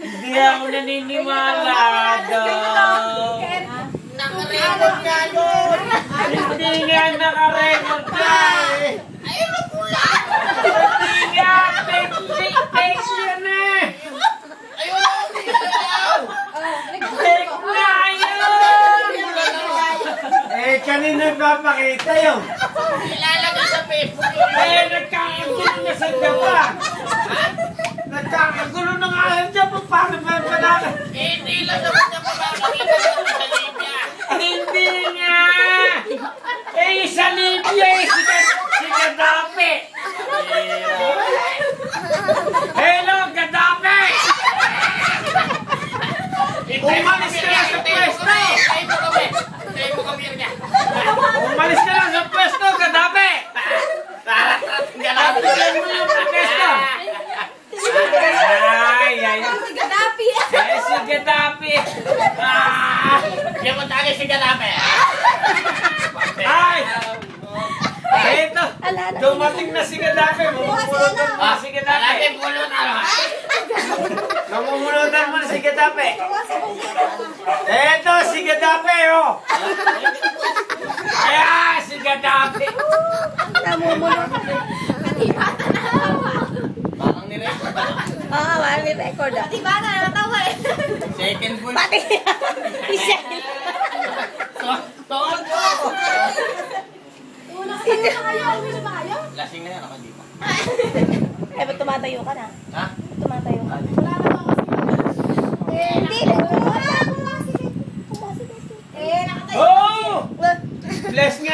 Hindi ako naniniwala daw. Nakarecord nga yun. Hindi nga nakarecord na pula. Hindi nga, fake, fake, yun eh. Ayun, na. Fake nga yun. Eh, kanina papakita yun. Ilalagay sa Facebook. Eh, nagkakagulo na sa Japan. Nagkakagulo Japan. Paano ba panalo? Eh, Hindi lang naman niya papapakita sa Libya. Hindi nga! Eh, sa Libya eh, si, Ka- si Gaddafi! Hello, Gaddafi! Umalis ka na sa pwesto! Tayo mo kami. Tayo mo kami niya. Umalis ka na sa pwesto, Gaddafi! Ganabi. Tuloy mo yung pwesto! Ay, ay, ay. Si Gaddafi. Eh, si Gaddafi! Ah! Mo tagay si Ganabi. Ay! Ito! Dumating na si Gaddafi! Mamumulutan mo Ah, si Gaddafi! pulo na lang. Mamumulutan mo si Gaddafi! Ito si Gaddafi, oh! Ayan, si Gaddafi! Namumulot. Parang nirecord Oo, may record ah. Diba na natawa eh. Second full. Pati isa. Toon ko. Una kayo na kayo. Una ba kayo? Lasing na yan ako di ba? Eh, ba't tumatayo ka na? Ha? Tumatayo ka. Wala na ako kasi. Eh, Hindi, wala. Kumasi. Kumasi kasi. Eh, nakatayo. Oh! Bless nga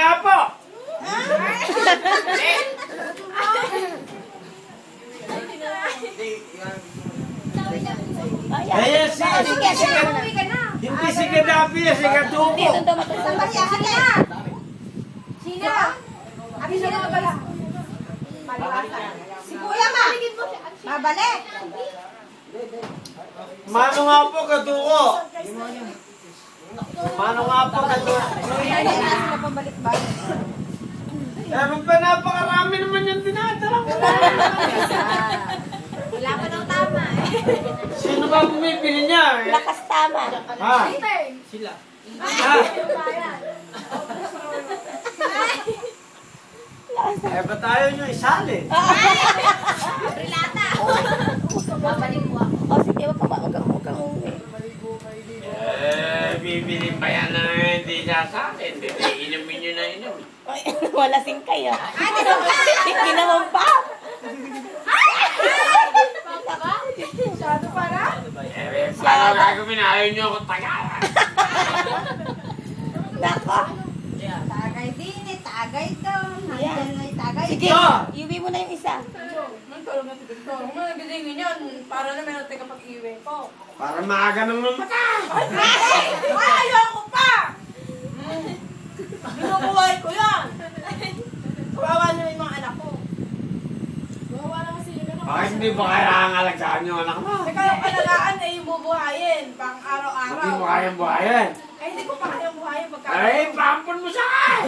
hindi si, Gaddafi, si. Sina. Sina. Abi sina ka pala. Si Kuya ma. Mabalik. Mano nga po, Gaduko! Mano nga po, sila pabalik-balik. Eh, pa napakarami naman yung dinadala ko. Wala pa daw tama eh. Ba bumibili niya? Eh? Lakas tama. Ha? Sila. Ha? Eh, ba tayo nyo isali? Relata. Babalik mo ako. O, sige, wag ka ba? Wag kang, wag kang uwi. Eh, bibili pa yan na hindi siya sa akin. Inumin nyo na inom. Ay, wala sing kayo. Hindi naman pa. Masyado para? Eh, paano gagawin? Ayaw nyo ako tagalan. Nako. Tagay din eh. Tagay doon. Nandiyan may tagay. Sige, iuwi mo na yung isa. Mga gisingin yun, para na meron tayo kapag-iwi ko. Para maaga nang mamata. Ay, ayoko pa! Binubuhay ko yan! Kawawa niyo yung mga anak ko. Gawa na kasi yun. Bakit hindi ba kailangan alagaan yung anak mo? Teka, yung alagaan ay yung bubuhayin, pang araw-araw. Hindi mo kayang buhayan. Ay, hindi ko pa kayang buhayin pagka... Ay, pampun mo sa akin!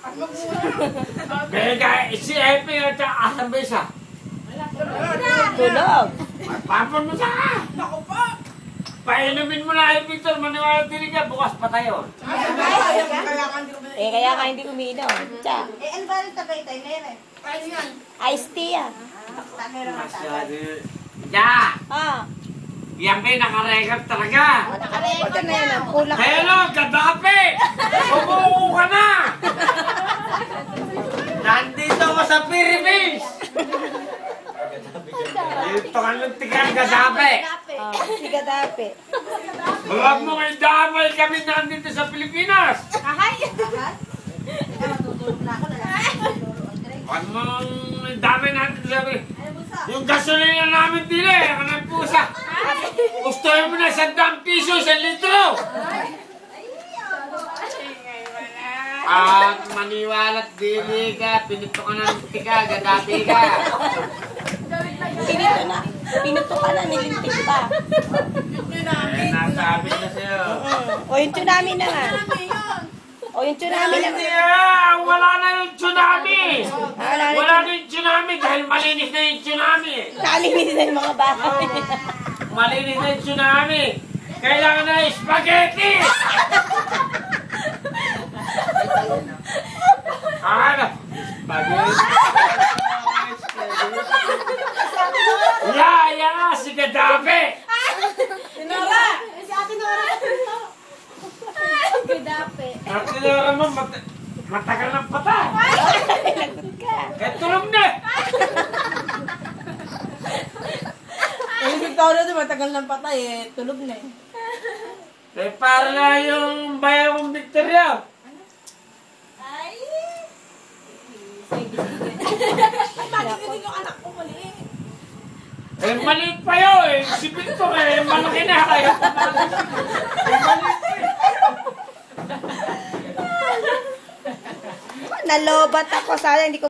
Pag magmura. Bega, si Epi at asan ba isa? Tulog. Pampun mo sa akin! Naku pa! Painumin mo na kay Victor, maniwala din ka, bukas pa tayo. Ay, kaya kaya ka hindi ko ba Eh, kaya ka hindi uminom. Tsa. Eh, ano ba yung tagay tayo? Kaya yan. Iced tea ah. Tagay. Ya! Ah. Yan ba nakarecord talaga? Nakarecord ka na yan. Kulak. Hello, Gaddafi! Umuho ka na! Nandito ako sa Philippines! Dito ka ng tikang Gaddafi! Ah, si Gaddafi. Huwag mo kayo damay kami nandito sa Pilipinas! Kahay! Teka, matutulog na ako. Lalaki. Huwag mo damay natin sa? Yung gasolina namin dili, ako ng pusa. Gustuhin mo na sa dam piso sa litro! At maniwalat dili ka, pinito ka ng tika, Gaddafi ka. Pinito na. Pinuto ka na, nilintik pa. Eh, nasabi na sa'yo. O, yung tsunami na nga. O, yung tsunami na nga. ah, wala na yung tsunami. Wala na Wala na yung tsunami dahil malinis na yung tsunami. Nakalinis na yung mga bahay. Malinis na yung tsunami. Kailangan na spaghetti! ano? Spaghetti. Ya, ya, si Gaddafi! Sinora! Si Ate Nora. Gadape. Ang tinara mo, mat matagal ng patay. Kaya tulog na. Si Victoria di matagal ng patay eh. Tulog na eh. Eh, para na yung bayan kong Victoria. Ay. Bakit hindi yung anak ko mali eh? Eh, maliit pa yun eh. Si Victor eh, malaki na. Kaya pa maliit. Eh, maliit pa eh. Nalobat ako. Sana hindi ko